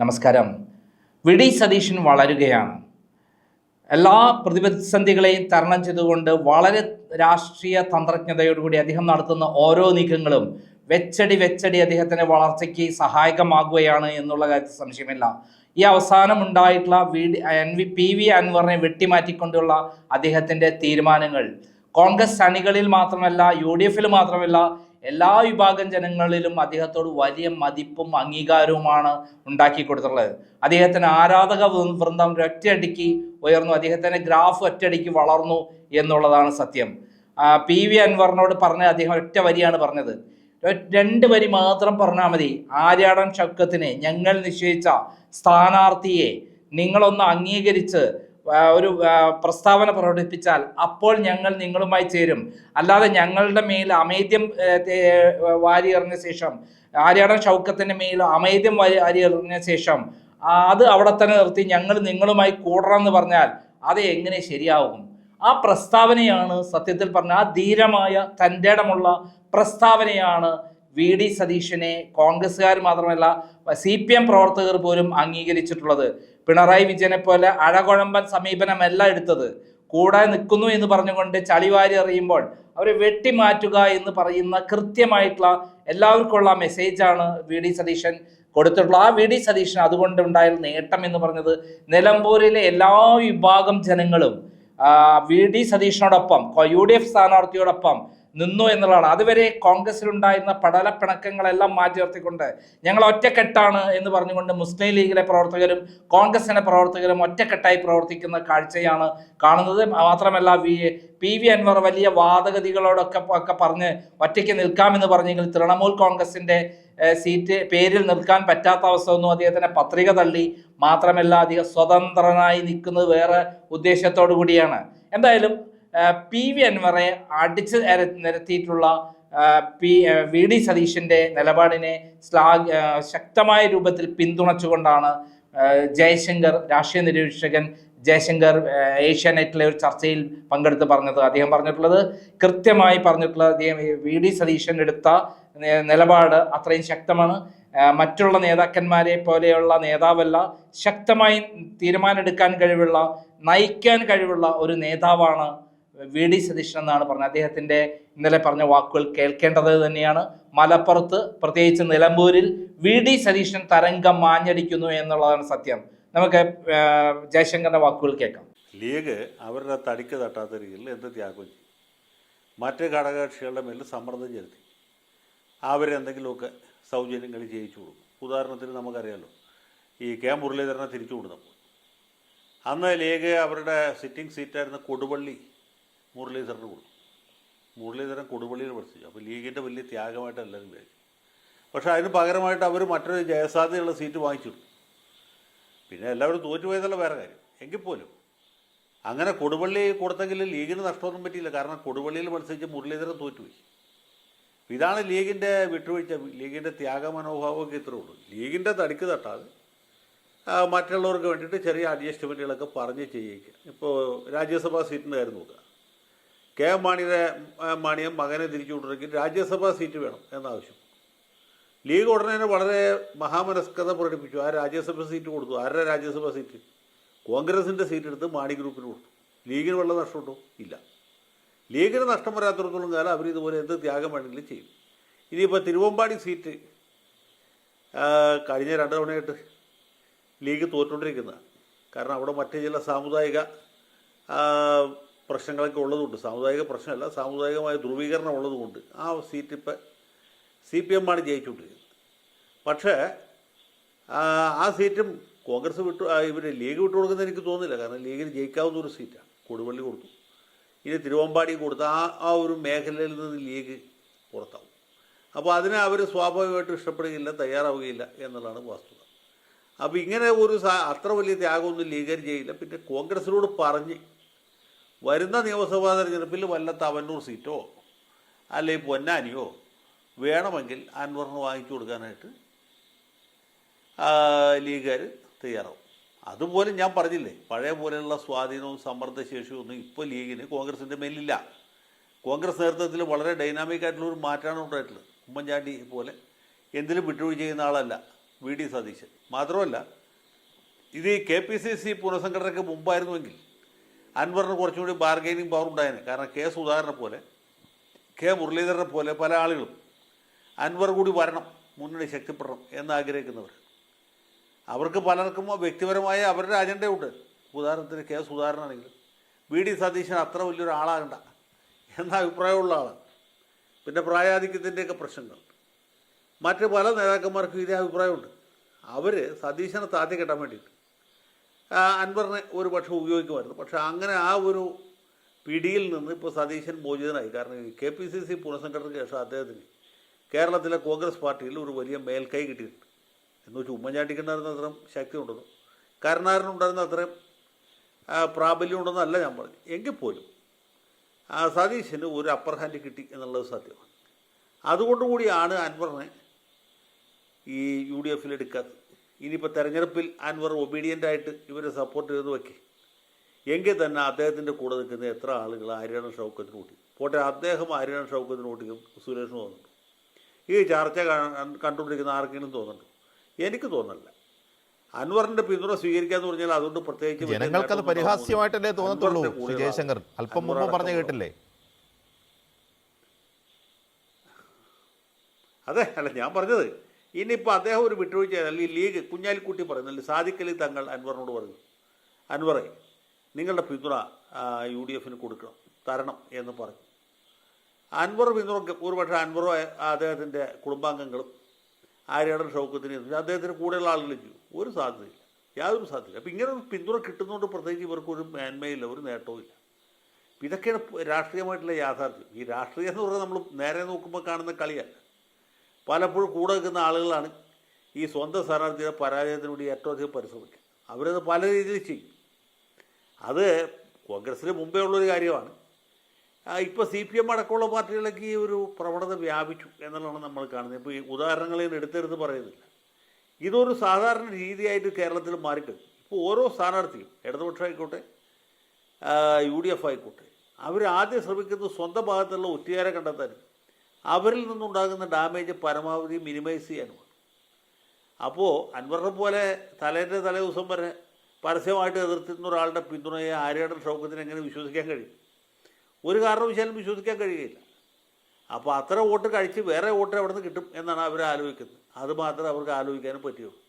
നമസ്കാരം. വിടി ഡി സതീശൻ വളരുകയാണ്. എല്ലാ പ്രതിസന്ധികളെയും തരണം ചെയ്തുകൊണ്ട് വളരെ രാഷ്ട്രീയ തന്ത്രജ്ഞതയോടുകൂടി അദ്ദേഹം നടത്തുന്ന ഓരോ നീക്കങ്ങളും വെച്ചടി വെച്ചടി അദ്ദേഹത്തിന്റെ വളർച്ചയ്ക്ക് സഹായകമാകുകയാണ് എന്നുള്ള കാര്യത്തിൽ സംശയമില്ല. ഈ അവസാനം ഉണ്ടായിട്ടുള്ള V D N V P V അൻവറിനെ വെട്ടിമാറ്റിക്കൊണ്ടുള്ള അദ്ദേഹത്തിന്റെ തീരുമാനങ്ങൾ. കോൺഗ്രസ് അണികളിൽ മാത്രമല്ല യു ഡി എഫിൽ മാത്രമല്ല എല്ലാ വിഭാഗം ജനങ്ങളിലും അദ്ദേഹത്തോട് വലിയ മതിപ്പും അംഗീകാരവുമാണ് ഉണ്ടാക്കി കൊടുത്തിട്ടുള്ളത്. അദ്ദേഹത്തിന് ആരാധക വൃന്ദം ഒറ്റയടിക്ക് ഉയർന്നു. അദ്ദേഹത്തിന്റെ ഗ്രാഫ് ഒറ്റയടിക്ക് വളർന്നു എന്നുള്ളതാണ് സത്യം. പി വി അൻവറിനോട് പറഞ്ഞ അദ്ദേഹം ഒറ്റ വരിയാണ് പറഞ്ഞത്. രണ്ട് വരി മാത്രം പറഞ്ഞാൽ മതി. ആര്യാടൻ ഷൗക്കത്തിനെ ഞങ്ങൾ നിശ്ചയിച്ച സ്ഥാനാർത്ഥിയെ നിങ്ങളൊന്ന് അംഗീകരിച്ച് ഒരു പ്രസ്താവന പ്രകടിപ്പിച്ചാൽ അപ്പോൾ ഞങ്ങൾ നിങ്ങളുമായി ചേരും. അല്ലാതെ ഞങ്ങളുടെ മേൽ അമേദ്യം വാരി എറിഞ്ഞ ശേഷം ആര്യാടൻ ഷൗക്കത്തിന്റെ മേൽ അമേദ്യം വാരി അരി എറിഞ്ഞ ശേഷം അത് അവിടെ തന്നെ നിർത്തി ഞങ്ങൾ നിങ്ങളുമായി കൂടണമെന്ന് പറഞ്ഞാൽ അത് എങ്ങനെ ശരിയാവും? ആ പ്രസ്താവനയാണ് സത്യത്തിൽ പറഞ്ഞ ആ ധീരമായ തന്റെ ഇടമുള്ള പ്രസ്താവനയാണ് വി ഡി സതീശനെ കോൺഗ്രസ്സുകാർ മാത്രമല്ല സി പി എം പ്രവർത്തകർ പോലും അംഗീകരിച്ചിട്ടുള്ളത്. പിണറായി വിജയനെ പോലെ അഴകുഴമ്പൻ സമീപനമല്ല എടുത്തത്. കൂടെ നിൽക്കുന്നു എന്ന് പറഞ്ഞുകൊണ്ട് ചളിവാരി അറിയുമ്പോൾ അവരെ വെട്ടിമാറ്റുക എന്ന് പറയുന്ന കൃത്യമായിട്ടുള്ള എല്ലാവർക്കുമുള്ള മെസ്സേജാണ് വി ഡി സതീശൻ കൊടുത്തിട്ടുള്ള ആ വി ഡി സതീശൻ അതുകൊണ്ട് ഉണ്ടായ നേട്ടം എന്ന് പറഞ്ഞത് നിലമ്പൂരിലെ എല്ലാ വിഭാഗം ജനങ്ങളും വി ഡി സതീഷിനോടൊപ്പം യു ഡി എഫ് സ്ഥാനാർത്ഥിയോടൊപ്പം നിന്നു എന്നുള്ളതാണ്. അതുവരെ കോൺഗ്രസിലുണ്ടായിരുന്ന പടല പിണക്കങ്ങളെല്ലാം മാറ്റി നിർത്തിക്കൊണ്ട് ഞങ്ങൾ ഒറ്റക്കെട്ടാണ് എന്ന് പറഞ്ഞുകൊണ്ട് മുസ്ലിം ലീഗിലെ പ്രവർത്തകരും കോൺഗ്രസിന്റെ പ്രവർത്തകരും ഒറ്റക്കെട്ടായി പ്രവർത്തിക്കുന്ന കാഴ്ചയാണ് കാണുന്നത്. മാത്രമല്ല വി പി വി അൻവർ വലിയ വാദഗതികളോടൊക്കെ ഒക്കെ പറഞ്ഞ് ഒറ്റയ്ക്ക് നിൽക്കാമെന്ന് പറഞ്ഞെങ്കിൽ തൃണമൂൽ കോൺഗ്രസിന്റെ സീറ്റ് പേരിൽ നിൽക്കാൻ പറ്റാത്ത അവസ്ഥ ഒന്നും അദ്ദേഹത്തിന്റെ പത്രിക തള്ളി. മാത്രമല്ല അദ്ദേഹം സ്വതന്ത്രനായി നിൽക്കുന്നത് വേറെ ഉദ്ദേശത്തോടു കൂടിയാണ്. എന്തായാലും പി വി അൻവറെ അടിച്ച് നിരത്തിയിട്ടുള്ള പി വി ഡി സതീശന്റെ നിലപാടിനെ ശ്ലാഘ ശക്തമായ രൂപത്തിൽ പിന്തുണച്ചുകൊണ്ടാണ് ജയശങ്കർ രാഷ്ട്രീയ നിരീക്ഷകൻ ജയശങ്കർ ഏഷ്യാനെറ്റിലെ ഒരു ചർച്ചയിൽ പങ്കെടുത്ത് പറഞ്ഞത്. അദ്ദേഹം പറഞ്ഞിട്ടുള്ളത് കൃത്യമായി പറഞ്ഞിട്ടുള്ളത് അദ്ദേഹം വി ഡി സതീശൻ എടുത്ത നിലപാട് അത്രയും ശക്തമാണ്. മറ്റുള്ള നേതാക്കന്മാരെ പോലെയുള്ള നേതാവല്ല ശക്തമായി തീരുമാനമെടുക്കാൻ കഴിവുള്ള നയിക്കാൻ കഴിവുള്ള ഒരു നേതാവാണ് വി ഡി സതീശൻ എന്നാണ് പറഞ്ഞത്. അദ്ദേഹത്തിന്റെ ഇന്നലെ പറഞ്ഞ വാക്കുകൾ കേൾക്കേണ്ടത് തന്നെയാണ്. മലപ്പുറത്ത് പ്രത്യേകിച്ച് നിലമ്പൂരിൽ വി ഡി സതീശൻ തരംഗം മാഞ്ഞടിക്കുന്നു എന്നുള്ളതാണ് സത്യം. നമുക്ക് ജയശങ്കറിന്റെ വാക്കുകൾ കേൾക്കാം. ലീഗ് അവരുടെ തടിക്ക് തട്ടാത്ത രീതിയിൽ എന്ത് ത്യാഗം ചെയ്യും? മറ്റ് ഘടകകക്ഷികളുടെ മേലിൽ സമ്മർദ്ദം ചെലുത്തി. അവരെന്തെങ്കിലുമൊക്കെ സൗജന്യങ്ങൾ ചെയ്യിച്ചു കൊടുക്കും. ഉദാഹരണത്തിന് നമുക്കറിയാലോ ഈ കെ മുരളീധരനെ തിരിച്ചു കൊടുത്തപ്പോൾ. അന്ന് ലീഗ് അവരുടെ സിറ്റിംഗ് സീറ്റായിരുന്ന കൊടുവള്ളി മുരളീധരന് കൊടുത്തു. മുരളീധരൻ കൊടുവള്ളിയിൽ പഠിച്ചു അപ്പോൾ ലീഗിന്റെ വലിയ ത്യാഗമായിട്ട് എല്ലാവരും വിചാരിച്ചു. പക്ഷേ അതിന് പകരമായിട്ട് അവർ മറ്റൊരു ജയസാധ്യതയുള്ള സീറ്റ് വാങ്ങിച്ചിട്ടു പിന്നെ എല്ലാവരും തോറ്റുപോയതല്ല വേറെ കാര്യം. എങ്കിൽ പോലും അങ്ങനെ കൊടുവള്ളി കൊടുത്തെങ്കിൽ ലീഗിന് നഷ്ടമൊന്നും പറ്റിയില്ല. കാരണം കൊടുവള്ളിയിൽ മത്സരിച്ച് മുരളീധരൻ തോറ്റുപോയി. ഇതാണ് ലീഗിന്റെ വിട്ടുവീഴ്ച. ലീഗിന്റെ ത്യാഗമനോഭാവമൊക്കെ ഇത്രേ ഉള്ളൂ. ലീഗിന്റെ തടിക്ക് തട്ടാതെ മറ്റുള്ളവർക്ക് വേണ്ടിയിട്ട് ചെറിയ അഡ്ജസ്റ്റ്മെന്റുകളൊക്കെ പറഞ്ഞ് ചെയ്യിക്കുക. ഇപ്പോൾ രാജ്യസഭാ സീറ്റിന്റെ കാര്യം നോക്കുക. കെ എം മാണിയുടെ മാണിയം മകനെ തിരിച്ചു കൊണ്ടിരിക്കും രാജ്യസഭാ സീറ്റ് വേണം എന്നാവശ്യം. ലീഗ് ഉടനെ വളരെ മഹാമനസ്കത പ്രകടിപ്പിച്ചു. ആ രാജ്യസഭ സീറ്റ് കൊടുത്തു. ആരുടെ രാജ്യസഭ സീറ്റ്? കോൺഗ്രസിന്റെ സീറ്റ് എടുത്ത് മാണി ഗ്രൂപ്പിന് കൊടുത്തു. ലീഗിന് വെള്ളം നഷ്ടമുണ്ടോ? ഇല്ല. ലീഗിന് നഷ്ടം വരാത്തിടത്തോളം കാലം അവർ ഇതുപോലെ എന്ത് ത്യാഗം വേണമെങ്കിലും ചെയ്യും. ഇനിയിപ്പോൾ തിരുവമ്പാടി സീറ്റ് കഴിഞ്ഞ രണ്ട് തവണയായിട്ട് ലീഗ് തോറ്റുകൊണ്ടിരിക്കുന്നതാണ്. കാരണം അവിടെ മറ്റ് ചില സാമുദായിക പ്രശ്നങ്ങളൊക്കെ ഉള്ളതുകൊണ്ട് സാമുദായിക പ്രശ്നമല്ല സാമുദായികമായ ധ്രുവീകരണം ഉള്ളതുകൊണ്ട് ആ സീറ്റ് ഇപ്പം സി പി എമ്മാണ് ജയിച്ചുകൊണ്ടിരിക്കുന്നത്. പക്ഷേ ആ, സീറ്റും കോൺഗ്രസ് വിട്ടു ഇവർ ലീഗ് വിട്ടു കൊടുക്കുന്നത് എനിക്ക് തോന്നുന്നില്ല. കാരണം ലീഗിന് ജയിക്കാവുന്ന ഒരു സീറ്റാണ് കൊടുവള്ളി കൊടുത്തു. ഇനി തിരുവമ്പാടി കൊടുത്ത ആ ആ ഒരു മേഖലയിൽ നിന്ന് ലീഗ് പുറത്താവും. അപ്പോൾ അതിനെ അവർ സ്വാഭാവികമായിട്ടും ഇഷ്ടപ്പെടുകയില്ല തയ്യാറാവുകയില്ല എന്നുള്ളതാണ് വസ്തുത അപ്പോൾ ഇങ്ങനെ ഒരു അത്ര വലിയ ത്യാഗമൊന്നും ലീഗർ ചെയ്യില്ല. പിന്നെ കോൺഗ്രസിനോട് പറഞ്ഞ് വരുന്ന നിയമസഭാ തെരഞ്ഞെടുപ്പിൽ വല്ല തവന്നൂർ സീറ്റോ അല്ലെങ്കിൽ പൊന്നാനിയോ വേണമെങ്കിൽ അൻവറിന് വാങ്ങിച്ചു കൊടുക്കാനായിട്ട് ലീഗുകാർ തയ്യാറാവും. അതുപോലെ ഞാൻ പറഞ്ഞില്ലേ പഴയ പോലെയുള്ള സ്വാധീനവും സമ്മർദ്ദശേഷിയും ഒന്നും ഇപ്പോൾ ലീഗിന് കോൺഗ്രസിന്റെ മേലില്ല. കോൺഗ്രസ് നേതൃത്വത്തിൽ വളരെ ഡൈനാമിക് ആയിട്ടുള്ള ഒരു മാറ്റമാണ് ഉണ്ടായിട്ടുള്ളത്. ഉമ്മൻചാണ്ടി പോലെ എന്തിലും വിട്ടുവീഴ്ച ചെയ്യുന്ന ആളല്ല വി ഡി സതീശൻ. മാത്രമല്ല ഇത് കെ പി സി സി പുനഃസംഘടനയ്ക്ക് മുമ്പായിരുന്നുവെങ്കിൽ അൻവറിന് കുറച്ചുകൂടി ബാർഗൈനിങ് പവർ ഉണ്ടായേനെ. കാരണം കെ സുധാകരനെ പോലെ കെ മുരളീധരനെ പോലെ പല ആളുകളും അൻവർ കൂടി വരണം മുന്നണി ശക്തിപ്പെടണം എന്ന് ആഗ്രഹിക്കുന്നവർ അവർക്ക് പലർക്കും വ്യക്തിപരമായ അവരുടെ അജണ്ടയുണ്ട് ഉദാഹരണത്തിന് കെ സുധാകരനാണെങ്കിലും വി ഡി സതീശൻ അത്ര വലിയൊരു ആളാകണ്ട എന്ന അഭിപ്രായമുള്ള ആളാണ്. പിന്നെ പ്രായാധിക്യത്തിന്റെയൊക്കെ പ്രശ്നങ്ങൾ. മറ്റ് പല നേതാക്കന്മാർക്കും ഇതേ അഭിപ്രായമുണ്ട്. അവർ സതീശനെ താത്തി കെട്ടാൻ വേണ്ടിയിട്ട് അൻവറിനെ ഒരു പക്ഷേ ഉപയോഗിക്കുമായിരുന്നു. പക്ഷേ അങ്ങനെ ആ ഒരു പിടിയിൽ നിന്ന് ഇപ്പോൾ സതീശൻ മോചിതനായി. കാരണം കെ പി സി സി പുനഃസംഘടനയ്ക്ക് ശേഷം അദ്ദേഹത്തിന് കേരളത്തിലെ കോൺഗ്രസ് പാർട്ടിയിൽ ഒരു വലിയ മേൽക്കൈ കിട്ടിയിട്ടുണ്ട്. എന്ന് വെച്ചാൽ ഉമ്മൻചാണ്ടിക്കുണ്ടായിരുന്ന അത്രയും ശക്തി ഉണ്ടെന്നും കരുണാകരനുണ്ടായിരുന്ന അത്രയും പ്രാബല്യം ഉണ്ടെന്നല്ല ഞാൻ പറഞ്ഞു എങ്കിൽ പോലും ആ സതീശന് ഒരു അപ്പർ ഹാൻഡ് കിട്ടി എന്നുള്ളത് സത്യമാണ്. അതുകൊണ്ടുകൂടിയാണ് അൻവറിനെ ഈ യു ഡി എഫിൽ എടുക്കാത്തത്. ഇനിയിപ്പോൾ തെരഞ്ഞെടുപ്പിൽ അൻവർ ഒബീഡിയന്റ് ആയിട്ട് ഇവരെ സപ്പോർട്ട് ചെയ്ത് വെക്കി. എങ്കിൽ തന്നെ അദ്ദേഹത്തിന്റെ കൂടെ നിൽക്കുന്ന എത്ര ആളുകൾ ആര്യാണ ഷൗക്കത്തിന് കൂട്ടി. പോട്ടെ അദ്ദേഹം ആര്യാണ ഷൗക്കത്തിന് കൂട്ടിക്കും സുരേഷിന് തോന്നുന്നുണ്ട്. ഈ ചർച്ച കണ്ടുകൊണ്ടിരിക്കുന്ന ആർക്കെങ്കിലും തോന്നുന്നുണ്ട്? എനിക്ക് തോന്നുന്നില്ല. അൻവറിന്റെ പിന്തുണ സ്വീകരിക്കാന്ന് പറഞ്ഞാൽ അതുകൊണ്ട് പ്രത്യേകിച്ച് ജനങ്ങൾക്ക് ജനങ്ങൾക്കത് പരിഹാസ്യമായിട്ടല്ലേ തോന്നത്തുള്ളൂ ജയശങ്കർ അല്പം മുമ്പ് പറഞ്ഞു കേട്ടില്ലേ? അതെ അല്ല ഞാൻ പറഞ്ഞത് ഇനിയിപ്പോൾ അദ്ദേഹം ഒരു വിട്ടുവീഴ്ച ചെയ്താൽ ഈ ലീഗ് കുഞ്ഞാലിക്കുട്ടി പറയുന്നില്ല സാദിഖലി തങ്ങൾ അൻവറിനോട് പറഞ്ഞു അൻവറെ നിങ്ങളുടെ പിന്തുണ യു ഡി എഫിന് കൊടുക്കണം തരണം എന്ന് പറഞ്ഞു. അൻവർ പിന്തുണ ഒരുപക്ഷെ അൻവറോ അദ്ദേഹത്തിന്റെ കുടുംബാംഗങ്ങളും ആര്യാടൻ ഷൗക്കത്തിന് അദ്ദേഹത്തിന് കൂടെയുള്ള ആളുകളും ചെയ്യും. ഒരു സാധ്യതയില്ല. യാതൊരു സാധ്യതയില്ല. അപ്പം ഇങ്ങനെ ഒരു പിന്തുണ കിട്ടുന്നതുകൊണ്ട് പ്രത്യേകിച്ച് ഇവർക്ക് ഒരു മേന്മയില്ല ഒരു നേട്ടവും ഇല്ല. ഇതൊക്കെയാണ് രാഷ്ട്രീയമായിട്ടുള്ള യാഥാർത്ഥ്യം. ഈ രാഷ്ട്രീയം എന്ന് പറഞ്ഞാൽ നമ്മൾ നേരെ നോക്കുമ്പോൾ കാണുന്ന കളിയല്ല. പലപ്പോഴും കൂടെ നിൽക്കുന്ന ആളുകളാണ് ഈ സ്വന്തം സ്ഥാനാർത്ഥിയുടെ പരാജയത്തിന് വേണ്ടി ഏറ്റവും അധികം പരിശ്രമിക്കുക. അവരത് പല രീതിയിൽ ചെയ്യും. അത് കോൺഗ്രസ്സിന് മുമ്പേ ഉള്ളൊരു കാര്യമാണ്. ഇപ്പോൾ സി പി എം അടക്കമുള്ള പാർട്ടികളിലേക്ക് ഈ ഒരു പ്രവണത വ്യാപിച്ചു എന്നുള്ളതാണ് നമ്മൾ കാണുന്നത്. ഇപ്പോൾ ഈ ഉദാഹരണങ്ങളിൽ എടുത്തെടുത്ത് പറയുന്നില്ല. ഇതൊരു സാധാരണ രീതിയായിട്ട് കേരളത്തിൽ മാറിക്കഴിഞ്ഞു ഇപ്പോൾ ഓരോ സ്ഥാനാർത്ഥിയും ഇടതുപക്ഷം ആയിക്കോട്ടെ യു ഡി എഫ് ആയിക്കോട്ടെ അവർ ആദ്യം ശ്രമിക്കുന്നത് സ്വന്തം ഭാഗത്തുള്ള ഒറ്റുകാരെ കണ്ടെത്താനും അവരിൽ നിന്നുണ്ടാകുന്ന ഡാമേജ് പരമാവധി മിനിമൈസ് ചെയ്യാനുമാണ്. അപ്പോൾ അൻവറിനെ പോലെ തലേന്റെ തലേ ദിവസം വരെ പരസ്യമായിട്ട് എതിർത്തിരുന്ന ഒരാളുടെ പിന്തുണയെ ആര്യയുടെ ഷൗക്കത്തിന് എങ്ങനെ വിശ്വസിക്കാൻ കഴിയും? ഒരു കാരണവശാലും വിശ്വസിക്കാൻ കഴിയുകയില്ല. അപ്പോൾ അത്ര വോട്ട് കഴിച്ച് വേറെ വോട്ട് എവിടെ നിന്ന് കിട്ടും എന്നാണ് അവർ ആലോചിക്കുന്നത്. അത് മാത്രമേ അവർക്ക് ആലോചിക്കാനും പറ്റുള്ളൂ